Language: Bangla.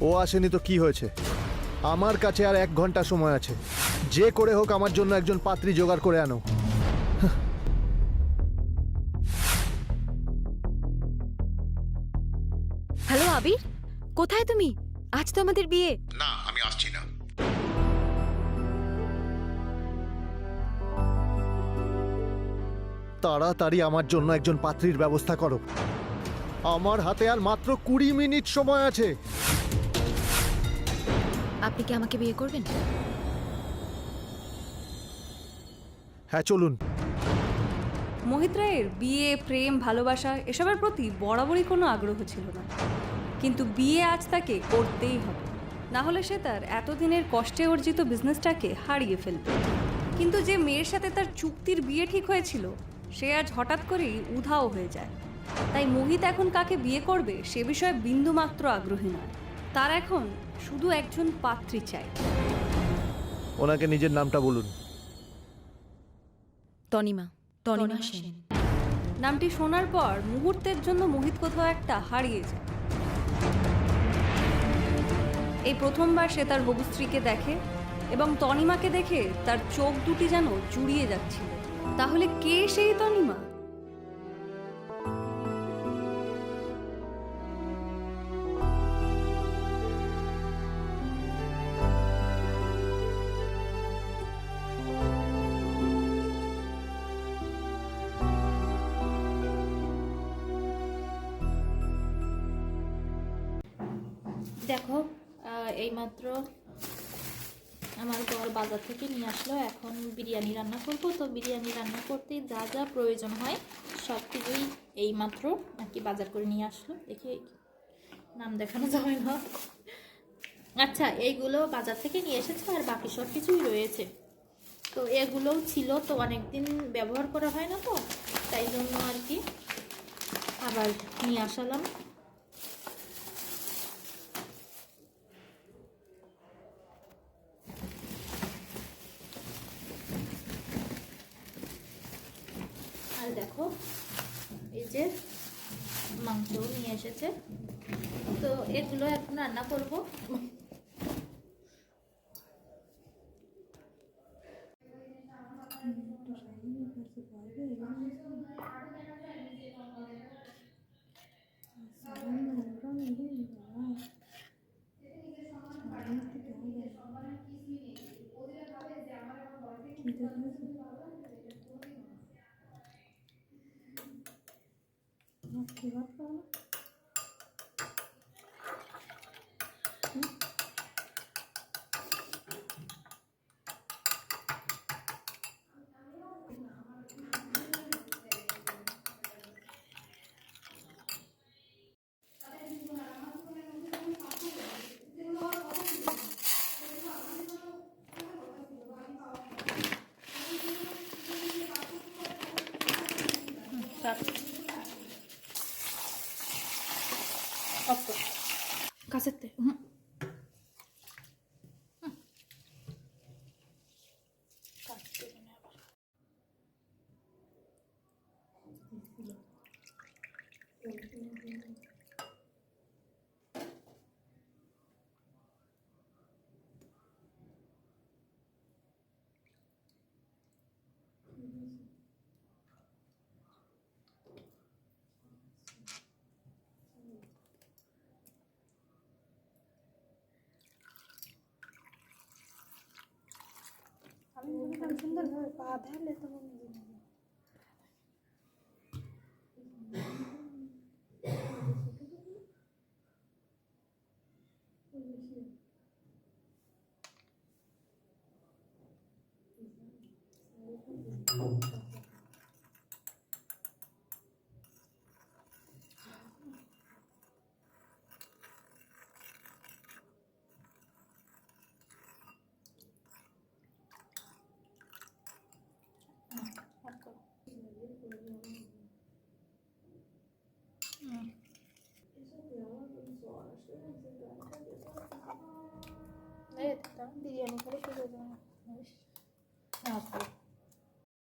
ও আসেনি তো কি হয়েছে? আমার কাছে আর এক ঘণ্টা সময় আছে। যে করে হোক আমার জন্য একজন পাত্রী জোগাড় করে আনো। হ্যালো আবির। কোথায় তুমি? আজ তো আমাদের বিয়ে। না আমি আসছি না। তাড়াতাড়ি আমার জন্য একজন পাত্রীর ব্যবস্থা করো। আমার হাতে আর মাত্র কুড়ি মিনিট সময় আছে। আপনি কি আমাকে বিয়ে করবেন? হ্যাঁ চলুন। মোহিত রায়ের বিয়ে প্রেম ভালোবাসা এসবের প্রতি বরাবরই কোনো আগ্রহ ছিল না। কিন্তু বিয়ে আজ তাকে করতেই হবে। না হলে সে তার এতদিনের কষ্টে অর্জিত বিজনেসটাকে হারিয়ে ফেলবে। কিন্তু যে মেয়ের সাথে তার চুক্তির বিয়ে ঠিক হয়েছিল সে আজ হঠাৎ করেই উধাও হয়ে যায়। তাই মোহিত এখন কাকে বিয়ে করবে সে বিষয়ে বিন্দুমাত্র আগ্রহী নয়। তার এখন শুধু একজন পাত্রী চাই। ওনাকে নিজের নামটা বলুন। তনিমা তনিমা সেন। নামটি শোনার পর মুহূর্তের জন্য মোহিত কোথাও একটা হারিয়ে যায়। এই প্রথমবার সে তার হবু স্ত্রীকে দেখে এবং তনিমাকে দেখে তার চোখ দুটি যেন জুড়িয়ে যাচ্ছিল। তাহলে কে সেই তনিমা? দেখো এইমাত্র আমার বর বাজার থেকে নিয়ে আসলো। এখন বিরিয়ানি রান্না করব। তো বিরিয়ানি রান্না করতে যা যা প্রয়োজন হয়, সব কিছুই এইমাত্র আর কি বাজার করে নিয়ে আসলো। দেখি নাম দেখানো যাবে না। আচ্ছা এইগুলো বাজার থেকে নিয়ে এসেছে আর বাকি সব কিছুই রয়েছে। তো এগুলোও ছিল তো অনেক দিন ব্যবহার করা হয় না তো, তাই জন্য আর কি আবার নিয়ে আসালাম। দেখো এই যে মাংস নিয়ে এসেছে। তো এগুলো এখন রান্না করব। give up on it. Stop. 맛있대. 음. 음. 맛있게 좀 해봐. 음. पाप है नहीं तो वो Evet, tamam. Bir yemek kadar çözeceğim. Ne yapalım?